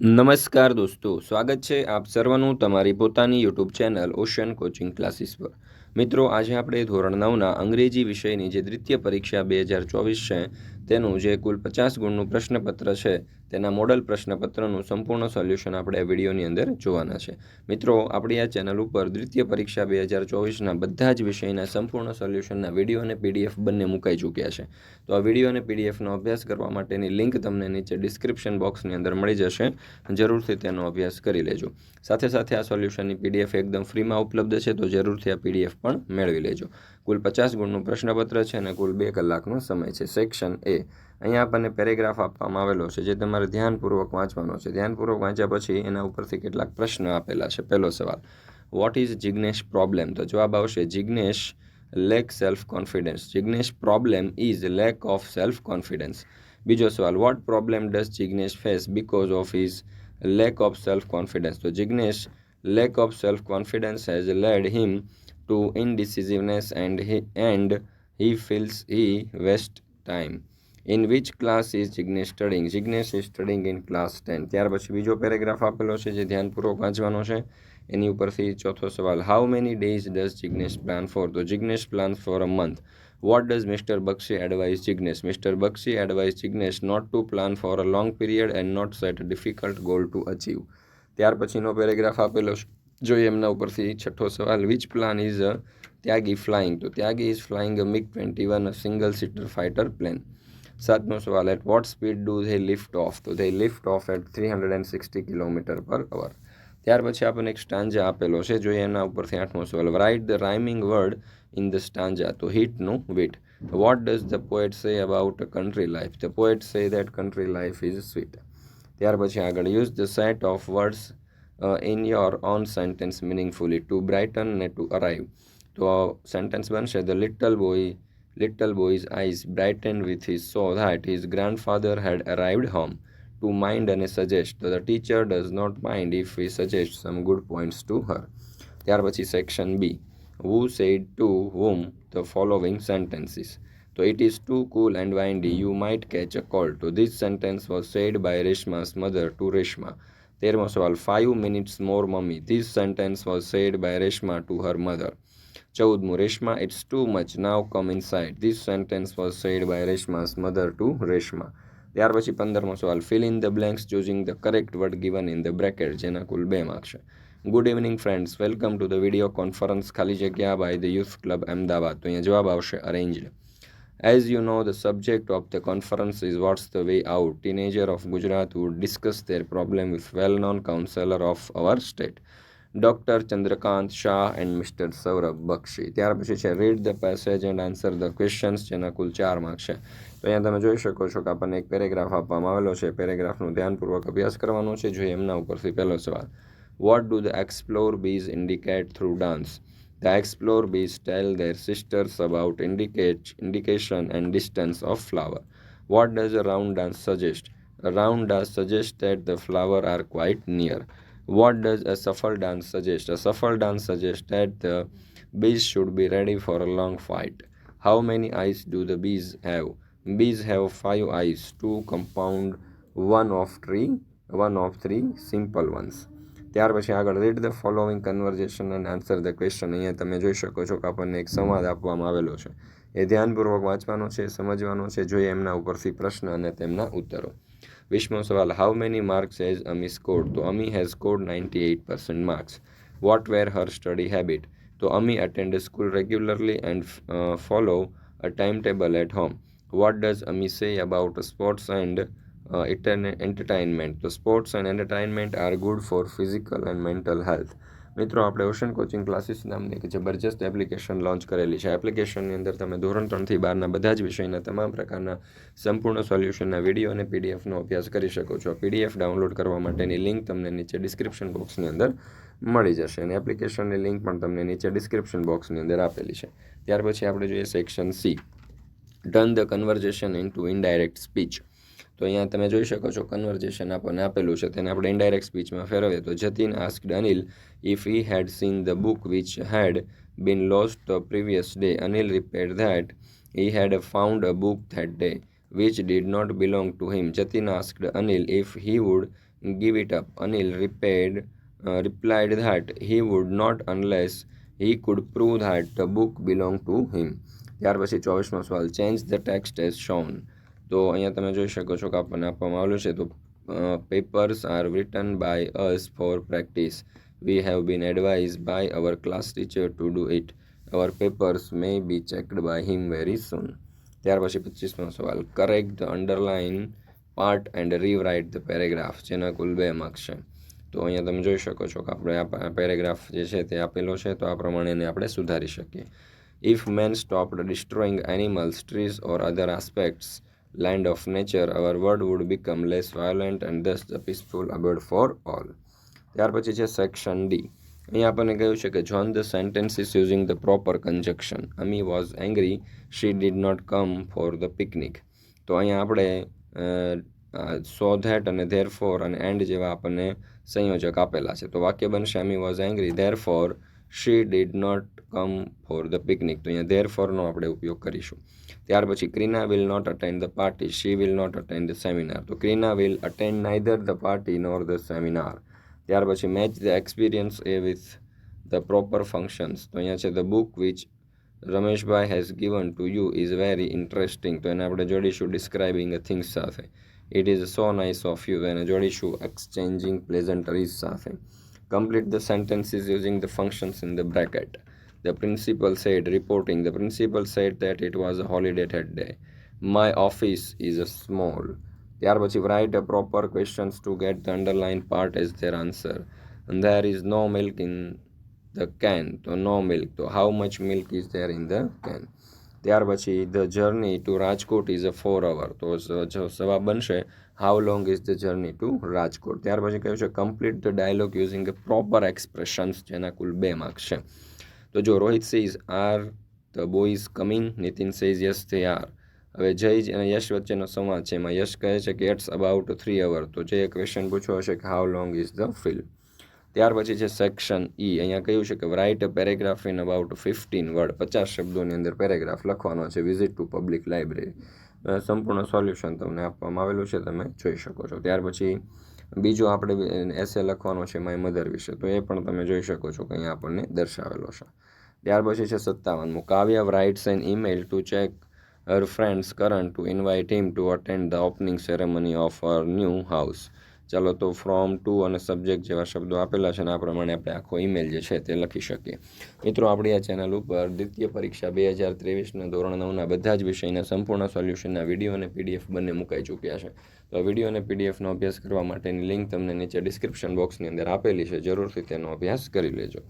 નમસ્કાર દોસ્તો સ્વાગત છે આપ સર્વનું તમારી પોતાની YouTube channel ocean coaching classes પર મિત્રો આજે આપણે ધોરણ નવના અંગ્રેજી વિષયની જે દ્વિતીય પરીક્ષા બે હજાર ચોવીસ છે તેનું જે કુલ પચાસ ગુણનું પ્રશ્નપત્ર છે તેના મોડલ પ્રશ્નપત્રનું સંપૂર્ણ સોલ્યુશન આપણે આ વિડીયોની અંદર જોવાના છે મિત્રો આપણી આ ચેનલ ઉપર દ્વિતીય પરીક્ષા બે હજાર ચોવીસના બધા જ વિષયના સંપૂર્ણ સોલ્યુશનના વિડીયો અને પીડીએફ બંને મુકાઈ ચૂક્યા છે તો આ વિડીયો અને પીડીએફનો અભ્યાસ કરવા માટેની લિંક તમને નીચે ડિસ્ક્રિપ્શન બોક્સની અંદર મળી જશે જરૂરથી તેનો અભ્યાસ કરી લેજો સાથે સાથે આ સોલ્યુશનની પીડીએફ એકદમ ફ્રીમાં ઉપલબ્ધ છે તો જરૂરથી આ પીડીએફ પણ મેળવી લેજો કુલ પચાસ ગુણનું પ્રશ્નપત્ર છે અને કુલ બે કલાકનો સમય છે સેક્શન એ અહીંયા આપણને પેરેગ્રાફ આપવામાં આવેલો છે જે તમારે ધ્યાનપૂર્વક વાંચવાનો છે ધ્યાનપૂર્વક વાંચ્યા પછી એના ઉપરથી કેટલાક પ્રશ્ન આપેલા છે પહેલો સવાલ વોટ ઇઝ જિગ્નેશ પ્રોબ્લેમ તો જવાબ આવશે Jignesh lack self confidence Jignesh problem is lack of self confidence બીજો સવાલ what problem does Jignesh face because of is lack of self confidence તો Jignesh lack of self confidence has led him to indecisiveness and he and he feels he waste time in which class is Jignesh studying Jignesh is studying in class ten ત્યાર પછી બીજો paragraph આપેલો છે જે ધ્યાનપૂર્વક વાંચવાનો છે એની ઉપરથી ચોથો સવાલ how many days does Jignesh plan for તો Jignesh plan for a month what does mister Bakshi advise Jignesh mister Bakshi advise Jignesh not to plan for a long period and not set difficult goal to achieve ત્યાર પછીનો પેરેગ્રાફ આપેલો છે જોઈએ એમના ઉપરથી છઠ્ઠો સવાલ which plan is a Tyagi flying તો Tyagi is flying a MiG twenty one a single seater fighter plane સાતમો સવાલ at what speed do they lift off તો they lift off at three hundred and sixty kilometre per hour ત્યાર પછી આપણને એક સ્ટાંજા આપેલો છે જોઈએ એના ઉપરથી આઠમો સવાલ write the rhyming word in the stanza તો હિટનું wet what does the poet say about a country life the poet say that country life is sweet ત્યાર પછી આગળ use the set of words in your own sentence meaningfully to brighten ને to arrive તો sentence બનશે the little boy little boy's eyes brightened with his saw that his grandfather had arrived home to mind and suggest that the teacher does not mind if he suggests some good points to her. Tyarbachi section B. Who said to whom the following sentences? So it is too cool and windy, you might catch a cold. So this sentence was said by Reshma's mother to Reshma. There must all five minutes more, mummy. This sentence was said by Reshma to her mother. ચૌદમું Reshma it's too much now come inside this sentence was said by Reshma's mother to Reshma ત્યાર પછી પંદરમો સવાલ fill in the blanks choosing the correct word given in the bracket જેના કુલ બે marks છે good evening friends welcome to the video conference ખાલી જગ્યા by the youth club Ahmedabad તો અહીંયા જવાબ આવશે arranged As you know, the subject of the conference is What's the Way Out? Teenager of Gujarat would discuss their problem with well known counselor of our state. Doctor Chandrakant Shah and mister Saurabh Bakshi ત્યાર પછી છે read the passage and answer the questions જેના કુલ ચાર mark છે તો અહીંયા તમે જોઈ શકો છો કે આપણને એક પેરેગ્રાફ આપવામાં આવેલો છે પેરેગ્રાફનું ધ્યાનપૂર્વક અભ્યાસ કરવાનો છે જોઈએ એમના ઉપરથી પહેલો સવાલ what do the explore bees indicate through dance the explore bees tell their sisters about indicate indication and distance of flower what does a round dance suggest round dance suggest that the flower are quite near What does a shuffle dance suggest? A shuffle dance suggests that the bees should be ready for a long fight. How many eyes do the bees have? Bees have five eyes, two compound, one of three, one of three simple ones. ત્યાર પછી આગળ read the following conversation and answer the question અહીંયા તમે જોઈ શકો છો કે આપણને એક સંવાદ આપવામાં આવેલો છે એ ધ્યાનપૂર્વક વાંચવાનો છે સમજવાનો છે જોઈએ એમના ઉપરથી પ્રશ્ન અને તેમના ઉત્તરો Vishmo Sawal, how many marks has Ami scored? So Ami has scored 98% marks. What were her study habit? So Ami attend school regularly and uh, follow a timetable at home. What does Ami say about sports and uh, entertainment? The sports and entertainment are good for physical and mental health. મિત્રો આપણે ocean coaching classes નામની એક જબરજસ્ત application launch કરેલી છે એપ્લિકેશનની અંદર તમે ધોરણ ત્રણથી બારના બધા જ વિષયના તમામ પ્રકારના સંપૂર્ણ સોલ્યુશનના વિડીયો અને પીડીએફનો અભ્યાસ કરી શકો છો પીડીએફ ડાઉનલોડ કરવા માટેની લિંક તમને નીચે ડિસ્ક્રિપ્શન બોક્સની અંદર મળી જશે અને એપ્લિકેશનની લિંક પણ તમને નીચે ડિસ્ક્રિપ્શન બોક્સની અંદર આપેલી છે ત્યાર પછી આપણે જોઈએ section C turn the conversation into indirect speech તો અહીંયા તમે જોઈ શકો છો કન્વર્જેશન આપણને આપેલું છે તેને આપણે ઇન્ડાયરેક્ટ સ્પીચમાં ફેરવીએ તો Jatin asked Anil if he had seen the book which had been lost the previous day Anil repair that he had found a book that day which did not belong to him Jatin asked Anil if he would give it up Anil repaired replied that he would not unless he could prove that the book belong to him ત્યાર પછી ચોવીસમો સવાલ change the text as shown તો અહીંયા તમે જોઈ શકો છો કે આપણને આપવામાં આવેલું છે તો papers are written by us for practice we have been advise by our class teacher to do it our papers may be checked by him very soon ત્યાર પછી પચીસમો સવાલ correct the underline part and rewrite the paragraph જેના કુલ બે marks છે તો અહીંયા તમે જોઈ શકો છો કે આપણે આ પેરેગ્રાફ જે છે તે આપેલો છે તો આ પ્રમાણે એને આપણે સુધારી શકીએ if man stop destroying animals trees or other aspects land of nature, our world would become less violent and thus the peaceful abode for all. ત્યાર પછી છે સેક્શન ડી અહીંયા આપણને કહ્યું છે કે join the sentence is using the proper conjunction Ami was angry she did not come for the picnic તો અહીંયા આપણે સો ધેટ અને ધેર ફોર અને એન્ડ જેવા આપણને સંયોજક આપેલા છે તો વાક્ય બનશે Ami was angry therefore she did not come for the picnic તો અહીંયા ધેર ફોરનો આપણે ઉપયોગ કરીશું ત્યાર પછી Krina will not attend the party she will not attend the seminar તો Krina will attend neither the party nor the seminar ત્યાર પછી match the experience A with the proper functions તો અહીંયા છે the book which Rameshbhai has given to you is very interesting તો એને આપણે જોડીશું ડિસ્ક્રાઇબિંગ અ થિંગ્સ સાથે it is so nice of you એને જોડીશું એક્સચેન્જિંગ પ્લેઝન્ટરીઝ સાથે Complete the sentences using the functions in the bracket. The principal said, reporting, the principal said that it was a holiday that day. My office is small. ત્યાર પછી write a proper questions to get the underlined part as their answer. And there is no milk in the can. So no milk. So how much milk is there in the can? ત્યાર પછી the journey to Rajkot is a four hour તો જવાબ બનશે how long is the journey to Rajkot ત્યાર પછી કહ્યું છે complete the dialogue using proper expressions જેના કુલ બે માર્ક્સ છે તો જો Rohit says are the boys coming Nitin says yes they are હવે જય અને યશ વચ્ચેનો સંવાદ છે એમાં યશ કહે છે કે ઇટ્સ અબાઉટ થ્રી અવર તો જે ક્વેશ્ચન પૂછ્યો હશે કે how long is the film ત્યાર પછી છે સેક્શન ઈ e, અહીંયા કહ્યું છે કે write a paragraph in about fifteen word પચાસ શબ્દોની અંદર પેરેગ્રાફ લખવાનો છે વિઝિટ ટુ પબ્લિક લાઇબ્રેરી સંપૂર્ણ સોલ્યુશન તમને આપવામાં આવેલું છે તમે જોઈ શકો છો ત્યાર પછી બીજો આપણે એસે લખવાનો છે માય મધર વિશે તો એ પણ તમે જોઈ શકો છો કે અહીંયા આપણને દર્શાવેલો છે ત્યાર પછી છે સત્તાવનમું Kavya writes an email to check her friends current to invite him to attend the opening ceremony of her new house ચાલો તો ફ્રોમ ટુ અને સબ્જેક્ટ જેવા શબ્દો આપેલા છે અને આ પ્રમાણે આપણે આખો ઈમેલ જે છે તે લખી શકીએ મિત્રો આપણી આ ચેનલ ઉપર દ્વિતીય પરીક્ષા બે હજાર ત્રેવીસના ધોરણ નવના બધા જ વિષયના સંપૂર્ણ સોલ્યુશનના વિડીયો અને પીડીએફ બંને મુકાઈ ચૂક્યા છે તો વિડીયો અને પીડીએફનો અભ્યાસ કરવા માટેની લિંક તમને નીચે ડિસ્ક્રિપ્શન બોક્સની અંદર આપેલી છે જરૂરથી તેનો અભ્યાસ કરી લેજો